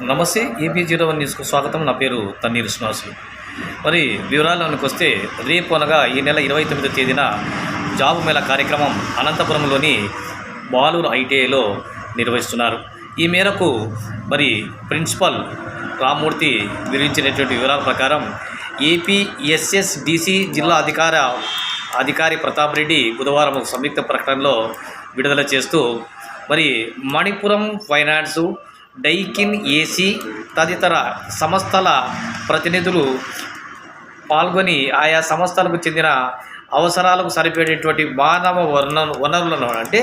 నమస్తే AP zero one న్యూస్కు స్వాగతం. నా పేరు తన్నీరు శ్రీనివాసులు. మరి వివరాల్లోనికి వస్తే రేపు అనగా ఈ నెల ఇరవై తొమ్మిదో తేదీన జాబ్ మేళ కార్యక్రమం అనంతపురంలోని బాలూరు ఐటీఐలో నిర్వహిస్తున్నారు. ఈ మేరకు మరి ప్రిన్సిపల్ రామ్మూర్తి వివరించినటువంటి వివరాల ప్రకారం ఏపీ ఎస్ఎస్డిసి జిల్లా అధికార అధికారి ప్రతాప్ రెడ్డి బుధవారం ఒక సంయుక్త ప్రకటనలో విడుదల చేస్తూ మరి మణిపురం ఫైనాన్సు డైకిన్ ఏసీ తదితర సంస్థల ప్రతినిధులు పాల్గొని ఆయా సంస్థలకు చెందిన అవసరాలకు సరిపడేటువంటి మానవ వనరు వనరులను అంటే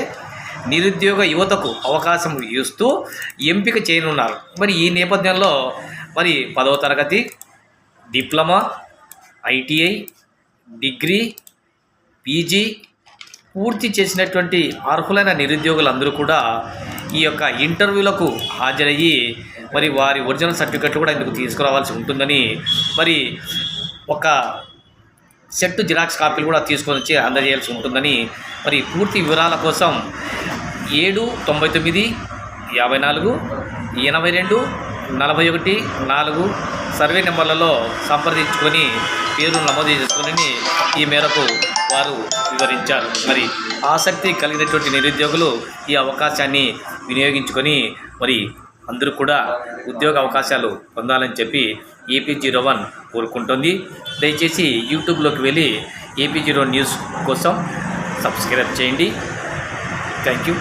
నిరుద్యోగ యువతకు అవకాశం ఇస్తూ ఎంపిక చేయనున్నారు. మరి ఈ నేపథ్యంలో మరి పదవ తరగతి డిప్లొమా ఐటీఐ డిగ్రీ పీజీ పూర్తి చేసినటువంటి అర్హులైన నిరుద్యోగులందరూ కూడా ఈ యొక్క ఇంటర్వ్యూలకు హాజరయ్యి మరి వారి ఒరిజినల్ సర్టిఫికెట్లు కూడా ఇందుకు తీసుకురావాల్సి ఉంటుందని మరి ఒక సెట్ జిరాక్స్ కాపీలు కూడా తీసుకొని వచ్చి అందజేయాల్సి ఉంటుందని మరి పూర్తి వివరాల కోసం ఏడు తొంభై తొమ్మిది యాభై నాలుగు ఎనభై రెండు నలభై ఒకటి నాలుగు సర్వే నెంబర్లలో సంప్రదించుకొని పేరు నమోదు చేసుకొని ఈ మేరకు వారు వివరించారు. మరి ఆసక్తి కలిగినటువంటి నిరుద్యోగులు ఈ అవకాశాన్ని వినియోగించుకొని మరి అందరూ కూడా ఉద్యోగ అవకాశాలు పొందాలని చెప్పి ఏపీ జీరో వన్ కోరుకుంటుంది. దయచేసి యూట్యూబ్లోకి వెళ్ళి ఏపీ జీరో న్యూస్ కోసం సబ్స్క్రైబ్ చేయండి. Thank you.